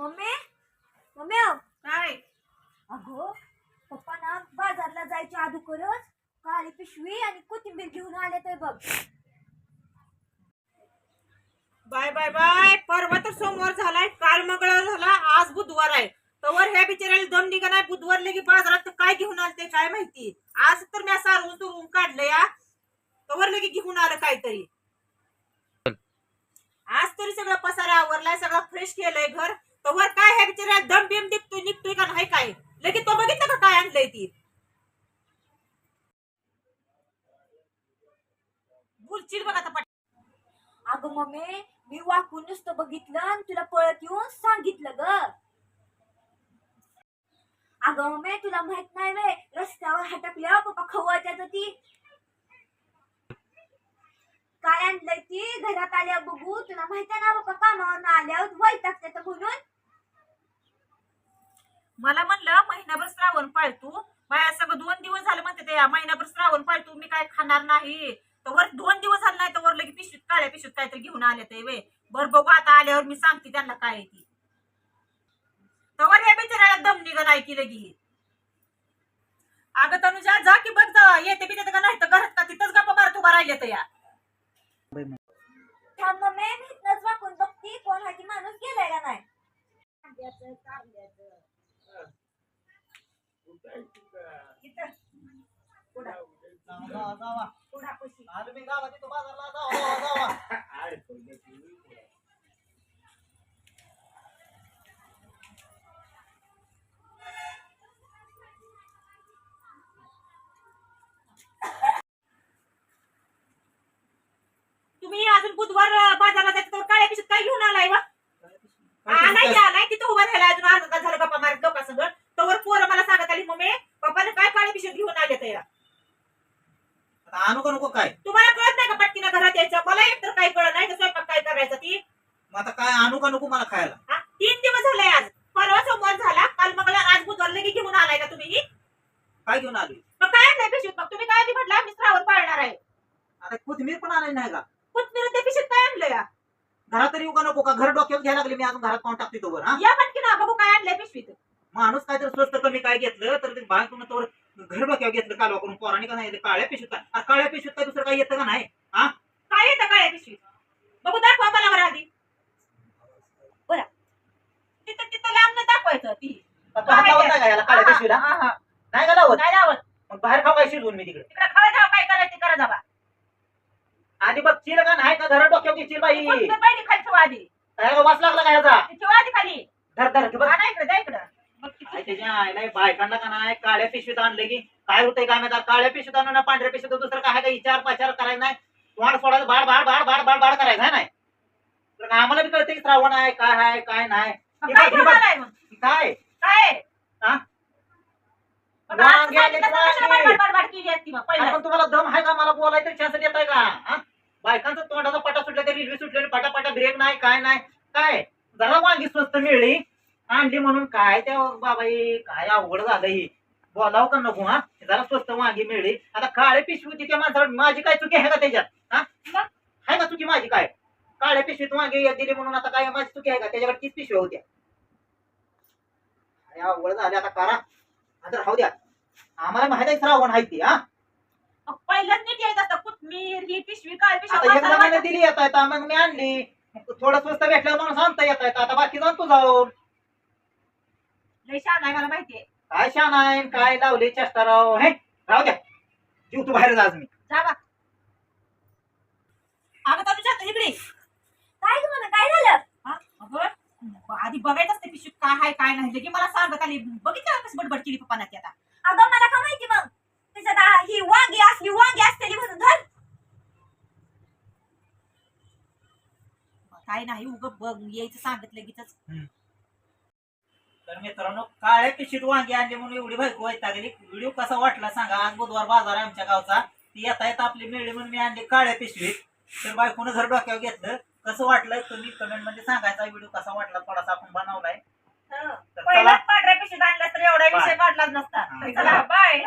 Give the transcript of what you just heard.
Mummy? Mummy अहो, काय? अगं पप्पा ना बाजारला जायच्या अगोदरच काळी पिशवी आणि कोथिंबीर घेऊन आले तर बघ. Bye bye bye. परवा तर सोमवार झालाय काल मंगळवार झाला आज बुधवार आहे. तवर ह्या बिचाराला दम निघा नाही बुधवार लगे बाजारात काय घेऊन आलं ते काय माहिती? आज तर मी सारवून तुरून काढलं या. तवर लगे घेऊन आलं काहीतरी. आज तरी सगळं पसारा आवरलाय सगळं फ्रेश केलंय घर. वर काय ह्या बिचारा दम बिम निघतोय निघतोय का नाही काय? लगेच तो बघितलं का काय आणलंय ती? बोलशील बघ आता अगं मम्मी मी वाकून नुसतं बघितलं आणि तुला पळत येऊन सांगितलं ग. अगं मम्मी तुला माहीत नाही वे रस्त्यावर हटकल्या हो पप्पा खवायच्या ती. काय आणलंय ती? घरात आल्या बघू तुला माहिती आहे ना हो पप्पा कामावर आल्यावर वैतागतात म्हणून. मला म्हणलं महिनाभर श्रावण पाळतू. बाया सगळं दोन दिवस झाले म्हणते ते महिनाभर श्रावण पाळतू मी काय खाणार नाही. तर वर दोन दिवस झाले नाही तर वर लगे पिशवीत काळ्या पिशवीत काहीतरी घेऊन आले ते वे बर बघू आता आल्यावर मी सांगते त्यांना काय आहे ती. तवर या बिचाराला दम निघ नाही की लगी. अगं तनुजा जा की बघ जा येते बी का नाही तर घरात का तिथंच गप्पा मारत उभा राहिले तर या. थांब मम्मी मी इथनंच वाकून बघती कोण हा ती माणूस गेलाय का नाही. तुम्ही अजून बुधवार आणू का नको काय? तुम्हाला कळत नाही का पटकीनं घरात यायचं? मला एकतर काय कळत नाही तर स्वयंपाक काय करायचं ती? मग आता काय आणू का नको मला खायला? हा? तीन दिवस झाले आज. परवा सोमवार झाला. काल मंगळवार आज बुधवार लगे घेऊन आलाय का तुम्ही? काय घेऊन आली? मग काय आणलंय पिशवीत? मग तुम्ही काय आधी म्हटलं मी श्रावण पाळणार आहे. आता कोथिंबीर पण आणायची नाही का? कोथमीर त्या पिशवीत काय आणलंय? या? घरात तरी येऊ का नको? का घर डोक्यात घ्यायला लागले मी? अजून घरात पाहून टाकते तोवर हा? या पटकीनं. बघू काय आणलंय पिशवीत. माणूस काय तर स्वस्त कमी काय घेतलं तर ते बाहेर तुम्ही तोवर घर डोक्यावर घेतलं कालवा करून पोराने का नाही? काळ्या पिशवीत काय अरे काळ्या पिशवीत काय दुसरं काय येतं का नाही? काय येतं काय या पिशवीत? बघू दाखवा मला बरं आधी. बरं. तिथं तिथं लांब दाखवायचं ती. आता हात लावत नाही का याला काळ्या पिशवीला? हा, हा. नाही का लावत? नाही लावत. मग बाहेर खाऊ काय शिजवून मी तिकडे? तिकडे खावा जावा काय करायचं ते करा जावा आधी बघ चिल का नाही? का घर डोक्यावर घेशील बाई. खाली ठेवा आधी काय वास लागला का याचा? ती ठेवा आधी खाली. धर धर बघ हा, नाही इकडे जा इकडं. काय त्याच्या आईला बायकांना का नाही? काळ्या पिशवीत आणलं की काय होतंय काय माहिती काळ्या पिशवीत आणून ना पांढऱ्या पिशवीत दुसरं काय आहे का? विचार पाचार करायचा नाही. तोंड सोडायचं बाड बाड बाड बाड बाड बाड करायचं आहे नाही? तर आम्हाला बी कळतं की श्रावण आहे काय आहे काय नाही. मग काय मग? काय? काय? हा? मग आज वांगे आले, सांगितलं तर कशाला वांगे. बडबड बडबड केली असती मग पहिलं? आपण तुम्हाला दम आहे का? मला बोलायचं चान्स देताय का? हा? बायकांचा तोंडाचा पटा सुटला तरी रेल्वे सुटले पटापटा ब्रेक नाही काय नाही. काय? जरा वांगी स्वस्त मिळली. काय त्या बाबाई? काय अवघड झालं ही? बोलाव का नको हा? जरा स्वस्त वांगी मिळली. आता काळे पिशवी होती त्या माणसाला माझी काय चुकी आहे का त्याच्यात? हा? मग? आहे का चुकी माझी काय? काळ्या पिशवीत वांगी दिली म्हणून आता काय माझी चुकी आहे का? त्याच्याकडे तीच पिशवी होत्या. काय अवघड झाले आता करा. आता राहू द्या. आम्हाला माहीत आहे श्रावण आहे ती हा? मग पहिलंच नीट यायचं असतं. कोथमीर ही पिशवी काय पिशवी आता एक वाचायला जणांना वाटत- दिली येत मग मी आणली. मग थोडं स्वस्त भेटल्यावर माणूस आणता येत आहेत आता बाकी जाऊन तू जाऊन. लय छान आहे मला माहितीये काय शान आहे काय लावले चेष्टा राव? हे राहू द्या. जीव तू बाहेर जाज मी. जा बा. अगं तनुजा तू इकडे. काय ग म्हणा काय झालं? हा? अगं आधी बघायचं असते पिशवीत काय आहे काय नाही. लगे मला सांगत आली. बघितलं का कशी बडबड केली पप्पाना ती आता? अगं मला का माहिती मग? त्याच्यात आ- ही वांगी असली वांगी असलेली म्हणून धर. काय नाही उग बघ यायचं सांगत लगेच तर मित्रांनो काळ्या पिशीत वांगी आणली म्हणून एवढी बायको वैतागली. व्हिडिओ कसा वाटला सांगा. आज बुधवार बाजार आहे आमच्या गावचा. ती येता येता आपली मिळली म्हणून मी आणली काळ्या पिशवीत. तर बायकोनं घर डोक्यावर घेतलं कसं वाटलं तुम्ही कमेंटमध्ये सांगायचा. व्हिडिओ कसा वाटला? थोडासा आपण बनवलाय. तर चला. पहिलाच पांढऱ्या पिशवीत आणलं तर एवढा विषय बाय. वाटलाच नसता. हा. चला बाय.